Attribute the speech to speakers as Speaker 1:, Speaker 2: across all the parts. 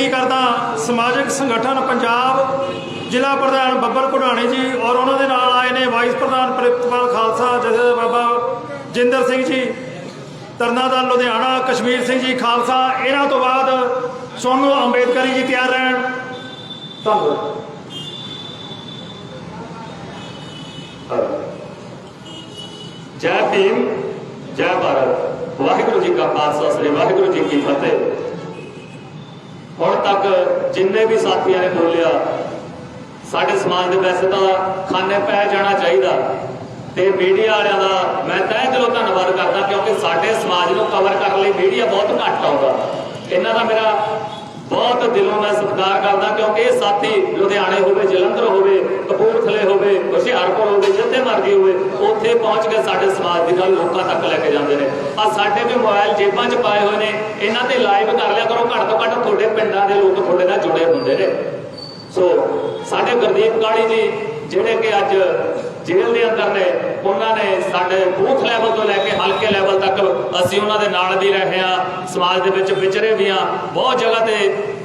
Speaker 1: ਬੇਨਤੀ ਕਰਦਾ ਸਮਾਜਿਕ ਸੰਗਠਨ ਪੰਜਾਬ ਜ਼ਿਲ੍ਹਾ ਪ੍ਰਧਾਨ ਬੱਬਰ ਘੁਡਾਣੇ ਜੀ ਔਰ ਉਹਨਾਂ ਦੇ ਨਾਲ ਆਏ ਨੇ ਵਾਈਸ ਪ੍ਰਧਾਨ ਪ੍ਰਿਤਪਾਲ ਖਾਲਸਾ ਜਥੇ ਬਾਬਾ ਜਿੰਦਰ ਸਿੰਘ ਜੀ ਤਰਨਾ ਲੁਧਿਆਣਾ, ਕਸ਼ਮੀਰ ਸਿੰਘ ਜੀ ਖਾਲਸਾ, ਇਹਨਾਂ ਤੋਂ ਬਾਅਦ ਸੋਨੂ ਅੰਬੇਦਕਰੀ ਜੀ ਤਿਆਰ ਰਹਿਣ। ਧੰਨਵਾਦ।
Speaker 2: ਜੈ ਭੀਮ, ਜੈ ਭਾਰਤ। ਵਾਹਿਗੁਰੂ ਜੀ ਕਾ ਖਾਲਸਾ, ਸ੍ਰੀ ਵਾਹਿਗੁਰੂ ਜੀ ਕੀ ਫਤਿਹ। ਹੁਣ ਤੱਕ ਜਿੰਨੇ ਵੀ ਸਾਥੀਆਂ ਨੇ ਬੋਲਿਆ, ਸਾਡੇ ਸਮਾਜ ਦੇ ਵੈਸੇ ਤਾਂ ਖਾਨੇ ਪੈ ਜਾਣਾ ਚਾਹੀਦਾ। ਤੇ ਮੀਡੀਆ ਵਾਲਿਆਂ ਦਾ ਮੈਂ ਤਹਿ ਦਿਲੋਂ ਧੰਨਵਾਦ ਕਰਦਾ ਕਿਉਂਕਿ ਸਾਡੇ ਸਮਾਜ ਨੂੰ ਕਵਰ ਕਰਨ ਲਈ ਮੀਡੀਆ ਬਹੁਤ ਘੱਟ ਆਉਂਦਾ। ਇਹਨਾਂ ਦਾ ਮੇਰਾ ਬਹੁਤ ਦਿਲੋਂ ਮੈਂ ਸਤਿਕਾਰ ਕਰਦਾ ਕਿਉਂਕਿ ਇਹ ਸਾਥੀ ਲੁਧਿਆਣੇ ਹੋਵੇ, ਜਲੰਧਰ ਹੋਵੇ, ਕਪੂਰਥਲੇ ਹੋਵੇ, ਹੁਸ਼ਿਆਰਪੁਰ ਹੋਵੇ, ਜਿੱਥੇ ਮਰਜ਼ੀ ਹੋਵੇ, ਉੱਥੇ ਪਹੁੰਚ ਕੇ ਸਾਡੇ ਸਮਾਜ ਦੀ ਗੱਲ ਲੋਕਾਂ ਤੱਕ ਲੈ ਕੇ ਜਾਂਦੇ ਨੇ। ਆ ਸਾਡੇ ਵੀ ਮੋਬਾਈਲ ਜੇਬਾਂ 'ਚ ਪਾਏ ਹੋਏ ਨੇ, ਇਹਨਾਂ ਤੇ ਲਾਈਵ ਕਰ ਲਿਆ ਕਰੋ, ਘੱਟ ਤੋਂ ਘੱਟ ਤੁਹਾਡੇ ਪਿੰਡਾਂ ਦੇ ਲੋਕ ਤੁਹਾਡੇ ਨਾਲ ਜੁੜੇ ਹੁੰਦੇ ਨੇ। ਸੋ ਸਾਡੇ ਗੁਰਦੀਪ ਕਾਲੀ ਜੀ, ਜਿਹੜੇ ਕਿ ਅੱਜ ਜੇਲ੍ਹ ਦੇ ਅੰਦਰ ਨੇ, ਉਹਨਾਂ ਨੇ ਸਾਡੇ ਬੂਥ ਲੈਵਲ ਤੋਂ ਲੈ ਕੇ ਹਲਕੇ ਲੈਵਲ ਤੱਕ ਅਸੀਂ ਉਹਨਾਂ ਦੇ ਨਾਲ ਵੀ ਰਹੇ ਆ ਸਮਾਜ ਦੇ ਵਿੱਚ ਵਿਚਰੇ ਵੀ ਆ ਬਹੁਤ ਜਗ੍ਹਾ ਤੇ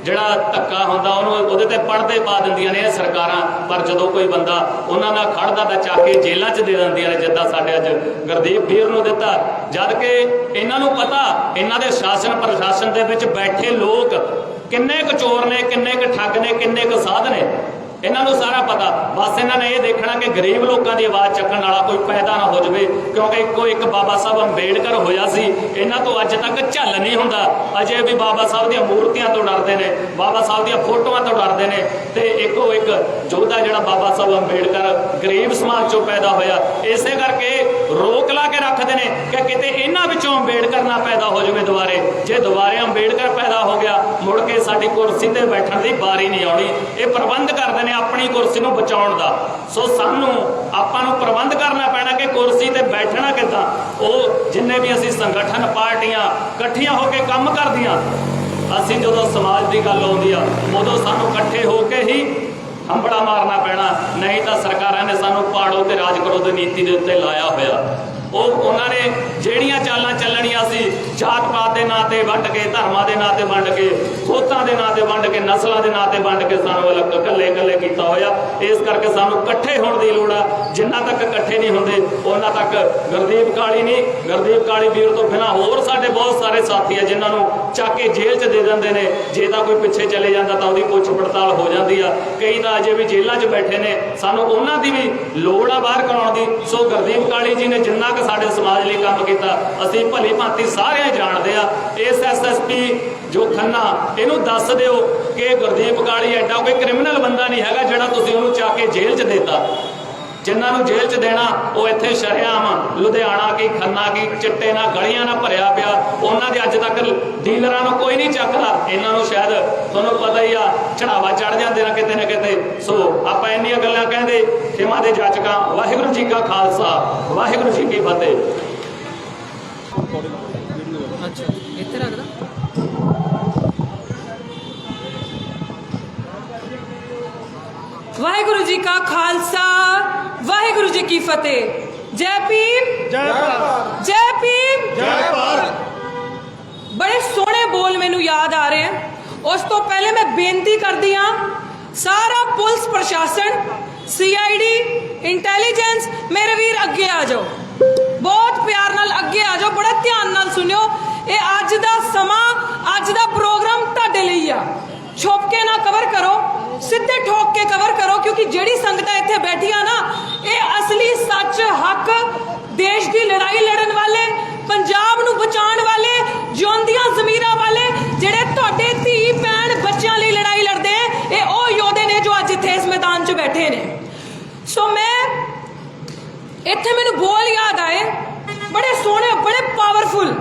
Speaker 2: ਜਿਹੜਾ ਧੱਕਾ ਹੁੰਦਾ, ਉਹਨੂੰ ਉਹਦੇ ਤੇ ਪੜਦੇ ਪਾ ਦਿੰਦੀਆਂ ਨੇ ਸਰਕਾਰਾਂ। ਪਰ ਜਦੋਂ ਕੋਈ ਬੰਦਾ ਉਹਨਾਂ ਨਾਲ ਖੜਦਾ ਤਾਂ ਚੱਕ ਕੇ ਜੇਲ੍ਹਾਂ 'ਚ ਦੇ ਦਿੰਦੀਆਂ ਨੇ, ਜਿੱਦਾਂ ਸਾਡੇ ਅੱਜ ਗੁਰਦੀਪ ਵੀਰ ਨੂੰ ਦਿੱਤਾ। ਜਦ ਕਿ ਇਹਨਾਂ ਨੂੰ ਪਤਾ, ਇਹਨਾਂ ਦੇ ਸ਼ਾਸਨ ਪ੍ਰਸ਼ਾਸਨ ਦੇ ਵਿੱਚ ਬੈਠੇ ਲੋਕ ਕਿੰਨੇ ਕੁ ਚੋਰ ਨੇ, ਕਿੰਨੇ ਕੁ ਠੱਗ ਨੇ, ਕਿੰਨੇ ਕੁ ਸਾਧ ਨੇ। ਇਹਨਾਂ ਨੂੰ ਸਾਰਾ ਪਤਾ। ਬਸ ਇਹਨਾਂ ਨੇ ਇਹ ਦੇਖਣਾ ਕਿ ਗਰੀਬ ਲੋਕਾਂ ਦੀ ਆਵਾਜ਼ ਚੱਕਣ ਵਾਲਾ ਕੋਈ ਪੈਦਾ ਨਾ ਹੋ ਜਾਵੇ, ਕਿਉਂਕਿ ਇੱਕੋ ਇੱਕ ਬਾਬਾ ਸਾਹਿਬ ਅੰਬੇਡਕਰ ਹੋਇਆ ਸੀ। ਇਹਨਾਂ ਤੋਂ ਅੱਜ ਤੱਕ ਝੱਲ ਨਹੀਂ ਹੁੰਦਾ। ਅਜੇ ਵੀ ਬਾਬਾ ਸਾਹਿਬ ਦੀਆਂ ਮੂਰਤੀਆਂ ਤੋਂ ਡਰਦੇ ਨੇ, ਬਾਬਾ ਸਾਹਿਬ ਦੀਆਂ ਫੋਟੋਆਂ ਤੋਂ ਡਰਦੇ ਨੇ। ਤੇ ਇੱਕੋ ਇੱਕ ਯੋਧਾ ਜਿਹੜਾ ਬਾਬਾ ਸਾਹਿਬ ਅੰਬੇਡਕਰ ਗਰੀਬ ਸਮਾਜ ਚੋਂ ਪੈਦਾ ਹੋਇਆ, ਇਸੇ ਕਰਕੇ ਰੋਕ ਲਾ ਕੇ ਰੱਖਦੇ ਨੇ ਕਿ ਕਿਤੇ ਇਹਨਾਂ ਵਿੱਚੋਂ ਅੰਬੇਡਕਰ ਨਾ ਪੈਦਾ ਹੋ ਜਾਵੇ ਦੁਬਾਰੇ। ਜੇ ਦੁਬਾਰੇ ਅੰਬੇਡਕਰ ਪੈਦਾ ਹੋ ਗਿਆ, ਮੁੜ ਕੇ ਸਾਡੀ ਕੁਰਸੀ ਤੇ ਬੈਠਣ ਦੀ ਵਾਰੀ ਨਹੀਂ ਆਉਣੀ। ਇਹ ਪ੍ਰਬੰਧ ਕਰਦੇ ਨੇ ਆਪਣੀ ਕੁਰਸੀ ਨੂੰ ਬਚਾਉਣ ਦਾ। ਸੋ ਸਾਨੂੰ ਆਪਾਂ ਨੂੰ ਪ੍ਰਬੰਧ ਕਰਨਾ ਪੈਣਾ ਕਿ ਕੁਰਸੀ ਤੇ ਬੈਠਣਾ ਕਿੱਦਾਂ। ਉਹ ਜਿੰਨੇ ਵੀ ਅਸੀਂ ਸੰਗਠਨ, ਪਾਰਟੀਆਂ ਇਕੱਠੀਆਂ ਹੋ ਕੇ ਕੰਮ ਕਰਦੀਆਂ, ਅਸੀਂ ਜਦੋਂ ਸਮਾਜ ਦੀ ਗੱਲ ਆਉਂਦੀ ਆ, ਉਦੋਂ ਸਾਨੂੰ ਇਕੱਠੇ ਹੋ ਕੇ ਹੀ ਹੰਬੜਾ ਮਾਰਨਾ ਪੈਣਾ, ਨਹੀਂ ਤਾਂ ਸਰਕਾਰਾਂ ਨੇ ਸਾਨੂੰ ਪਾੜੋ ਤੇ ਰਾਜ ਕਰੋ ਦੀ ਨੀਤੀ ਦੇ ਉੱਤੇ ਲਾਇਆ ਹੋਇਆ। ਉਹ ਉਹਨਾਂ ਨੇ ਜਿਹੜੀਆਂ ਚਾਲਾਂ ਚੱਲਣੀਆਂ ਸੀ ਜਾਤ ਪਾਤ ਦੇ ਨਾਂ ਤੇ ਵੰਡ ਕੇ, ਧਰਮਾਂ ਦੇ ਨਾਂ ਤੇ ਵੰਡ ਕੇ, ਖੋਤਾਂ ਦੇ ਨਾਂ ਤੇ ਵੰਡ ਕੇ, ਨਸਲਾਂ ਦੇ ਨਾਂ ਤੇ ਵੰਡ ਕੇ ਸਾਨੂੰ ਅਲੱਗ ਇਕੱਲੇ ਇਕੱਲੇ ਕੀਤਾ ਹੋਇਆ। ਇਸ ਕਰਕੇ ਸਾਨੂੰ ਇਕੱਠੇ ਹੋਣ ਦੀ ਲੋੜ ਆ। ਜਿੰਨਾ ਤੱਕ ਇਕੱਠੇ ਨਹੀਂ ਹੁੰਦੇ, ਉਹਨਾਂ ਤੱਕ ਗੁਰਦੀਪ ਕਾਲੀ ਨਹੀਂ, ਗੁਰਦੀਪ ਕਾਲੀ ਵੀਰ ਤੋਂ ਬਿਨਾਂ ਹੋਰ ਸਾਡੇ ਬਹੁਤ ਸਾਰੇ ਸਾਥੀ ਆ ਜਿਨ੍ਹਾਂ ਨੂੰ ਚੱਕ ਕੇ ਜੇਲ੍ਹ 'ਚ ਦੇ ਦਿੰਦੇ ਨੇ। ਜੇ ਤਾਂ ਕੋਈ ਪਿੱਛੇ ਚਲੇ ਜਾਂਦਾ ਤਾਂ ਉਹਦੀ ਪੁੱਛ ਪੜਤਾਲ ਹੋ ਜਾਂਦੀ ਆ। ਕਈ ਤਾਂ ਅਜੇ ਵੀ ਜੇਲ੍ਹਾਂ 'ਚ ਬੈਠੇ ਨੇ। ਸਾਨੂੰ ਉਹਨਾਂ ਦੀ ਵੀ ਲੋੜ ਆ ਬਾਹਰ ਕਰਾਉਣ ਦੀ। ਸੋ ਗੁਰਦੀਪ ਕਾਲੀ ਜੀ ਨੇ ਜਿੰਨਾ ਕੁ ਸਾਡੇ ਸਮਾਜ ਲਈ ਕੰਮ ਕੀਤਾ, ਅਸੀਂ ਭਲੀ ਭਾਂਤੀ ਸਾਰੇ ਜਾਣਦੇ ਆ। ਇਸ ਐਸਐਸਪੀ ਜੋ ਖੰਨਾ ਇਹਨੂੰ ਦੱਸ ਦਿਓ ਕਿ ਗੁਰਦੀਪ ਕਾਲੀ ਐਡਾ ਕੋਈ ਕ੍ਰਿਮੀਨਲ ਬੰਦਾ ਨਹੀਂ ਹੈਗਾ ਜਿਹੜਾ ਤੁਸੀਂ ਉਹਨੂੰ ਚੱਕ ਕੇ ਜੇਲ੍ਹ 'ਚ ਦੇਤਾ। ਜਿਨ੍ਹਾਂ ਨੂੰ ਜੇਲ੍ਹ 'ਚ ਦੇਣਾ, ਉਹ ਇੱਥੇ ਸ਼ਰਿਆਮ ਲੁਧਿਆਣਾ ਕੀ, ਖੰਨਾ ਕੀ, ਚਿੱਟੇ ਨਾਲ ਗਲੀਆਂ ਨਾਲ ਭਰਿਆ ਪਿਆ। ਉਹਨਾਂ ਦੇ ਅੱਜ ਤੱਕ ਡੀਲਰਾਂ ਨੂੰ ਕੋਈ ਨਹੀਂ ਚੱਕਦਾ। ਇਹਨਾਂ ਨੂੰ ਸ਼ਾਇਦ ਤੁਹਾਨੂੰ ਪਤਾ ਹੀ ਆ, ਚੜਾਵਾ ਚੜ ਜਾਂਦੇ ਨੇ ਕਿਤੇ ਨਾ ਕਿਤੇ। ਸੋ ਆਪਾਂ ਇੰਨੀਆਂ ਗੱਲਾਂ ਕਹਿੰਦੇ, ਖਿਮਾ ਦੇ ਜਾਚਕਾਂ, ਵਾਹਿਗੁਰੂ ਜੀ ਕਾ ਖਾਲਸਾ, ਵਾਹਿਗੁਰੂ ਜੀ ਕੀ ਫਤਿਹ।
Speaker 3: ਅੱਛਾ, ਇੱਥੇ ਰੱਖਦਾ ਵਾਹਿਗੁਰੂ ਜੀ ਕਾ ਖਾਲਸਾ। ਵਾਹਿਗੁਰੂ ਜੀ ਕੀ ਫਤਿਹ। ਜੈ ਭੀਮ।
Speaker 1: ਜੈ ਭਾਰਤ।
Speaker 3: ਜੈ ਭੀਮ।
Speaker 1: ਜੈ ਭਾਰਤ।
Speaker 3: ਬੜੇ ਸੋਹਣੇ ਬੋਲ ਮੈਨੂੰ ਯਾਦ ਆ ਰਹੇ ਹਨ। ਉਸ ਤੋਂ ਪਹਿਲੇ ਮੈਂ ਬੇਨਤੀ ਕਰਦੀ ਹਾਂ ਸਾਰਾ ਪੁਲਿਸ ਪ੍ਰਸ਼ਾਸਨ ਸੀਆਈਡੀ ਇੰਟੈਲੀਜੈਂਸ ਮੇਰੇ ਵੀਰ ਅੱਗੇ ਆ ਜਾਓ। ਬਹੁਤ ਪਿਆਰ ਨਾਲ ਅੱਗੇ ਆ ਜਾਓ ਬੜਾ ਧਿਆਨ ਨਾਲ ਸੁਣਿਓ। ਇਹ ਅੱਜ ਦਾ ਸਮਾਂ ਅੱਜ ਦਾ ਪ੍ਰੋਗਰਾਮ ਤੁਹਾਡੇ ਲਈ ਆ। ਛੁਪ ਕੇ ਨਾ ਕਵਰ ਕਰੋ। ਸਿੱਧੇ ਠੋਕ ਕੇ ਕਵਰ ਕਰੋ ਕਿਉਂਕਿ ਜਿਹੜੀ ਸੰਗਤਾਂ ਇੱਥੇ ਬੈਠੀਆਂ ਨਾ ਇਹ ਅਸਲੀ ਸੱਚ ਹੱਕ ਦੇਸ਼ ਦੀ ਲੜਾਈ ਲੜਨ ਵਾਲੇ ਪੰਜਾਬ ਨੂੰ ਬਚਾਉਣ ਵਾਲੇ ਜਿਉਂਦੀਆਂ ਜ਼ਮੀਰਾਂ ਵਾਲੇ ਜਿਹੜੇ ਤੁਹਾਡੇ ਧੀ ਭੈਣ ਬੱਚਿਆਂ ਲਈ ਲੜਾਈ ਲੜਦੇ ਆ, ਇਹ ਉਹ ਯੋਧੇ ਨੇ ਜੋ ਅੱਜ ਇੱਥੇ ਇਸ ਮੈਦਾਨ 'ਚ ਬੈਠੇ ਨੇ। ਸੋ ਮੈਂ ਇੱਥੇ ਮੈਨੂੰ ਬੋਲ ਯਾਦ ਆਏ ਬੜੇ ਸੋਹਣੇ ਬੜੇ ਪਾਵਰਫੁਲ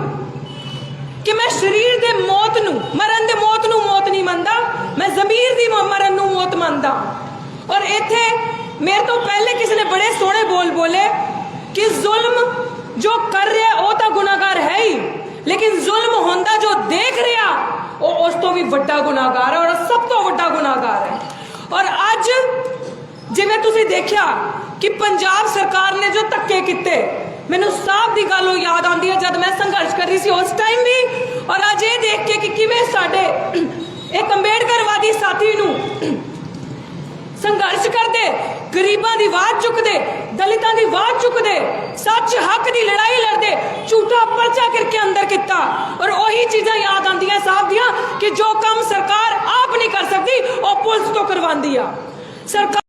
Speaker 3: ਕਿ ਮੈਂ ਸਰੀਰ ਦੇ ਮੌਤ ਨੂੰ ਮਰਨ ਦੇ ਮੌਤ ਨੂੰ ਮੌਤ ਨਹੀਂ ਮੰਨਦਾ ਮੈਂ ਜ਼ਮੀਰ ਦੀ ਮਰਨ ਨੂੰ ਔਰ ਇੱਥੇ ਮੇਰੇ ਤੋਂ ਪਹਿਲੇ ਕਿਸੇ ਨੇ ਬੜੇ ਸੋਹਣੇ ਬੋਲ ਬੋਲੇ ਕਿ ਜ਼ੁਲਮ ਜੋ ਕਰ ਰਿਹਾ, ਉਹ ਤਾਂ ਗੁਨਾਹਗਾਰ ਹੈ ਹੀ। ਲੇਕਿਨ ਜ਼ੁਲਮ ਹੁੰਦਾ, ਜੋ ਦੇਖ ਰਿਹਾ, ਉਹ ਉਸ ਤੋਂ ਵੀ ਵੱਡਾ ਗੁਨਾਹਗਾਰ ਹੈ ਔਰ ਸਭ ਤੋਂ ਵੱਡਾ ਗੁਨਾਹਗਾਰ ਹੈ। ਔਰ ਅੱਜ ਜਿਵੇਂ ਤੁਸੀਂ ਦੇਖਿਆ ਕਿ ਪੰਜਾਬ ਸਰਕਾਰ ਨੇ ਜੋ ਧੱਕੇ ਕੀਤੇ, ਮੈਨੂੰ ਸਾਫ਼ ਦੀ ਗੱਲ ਉਹ ਯਾਦ ਆਉਂਦੀ ਹੈ ਜਦ ਮੈਂ ਸੰਘਰਸ਼ ਕਰ ਰਹੀ ਸੀ ਉਸ ਟਾਈਮ ਵੀ। ਔਰ ਅੱਜ ਇਹ ਦੇਖ ਕੇ ਕਿ ਕਿਵੇਂ ਸਾਡੇ ਇੱਕ ਅੰਬੇਡਕਰਵਾਦੀ ਸਾਥੀ ਨੂੰ ਸੰਘਰਸ਼ ਕਰਦੇ, ਗਰੀਬਾਂ ਦੀ ਆਵਾਜ਼ ਚੁੱਕਦੇ, ਦਲਿਤਾਂ ਦੀ ਆਵਾਜ਼ ਚੁੱਕਦੇ, ਸੱਚ ਹੱਕ ਦੀ ਲੜਾਈ ਲੜਦੇ, ਝੂਠਾ ਪਰਚਾ ਕਰਕੇ ਅੰਦਰ ਕੀਤਾ। ਔਰ ਉਹੀ ਚੀਜ਼ਾਂ ਯਾਦ ਆਉਂਦੀਆਂ ਸਾਹਿਬ ਦੀਆਂ ਕਿ ਜੋ ਕੰਮ ਸਰਕਾਰ ਆਪ ਨਹੀਂ ਕਰ ਸਕਦੀ, ਉਹ ਪੁਲਿਸ ਤੋਂ ਕਰਵਾਉਂਦੀ ਆ। ਸਰਕਾਰ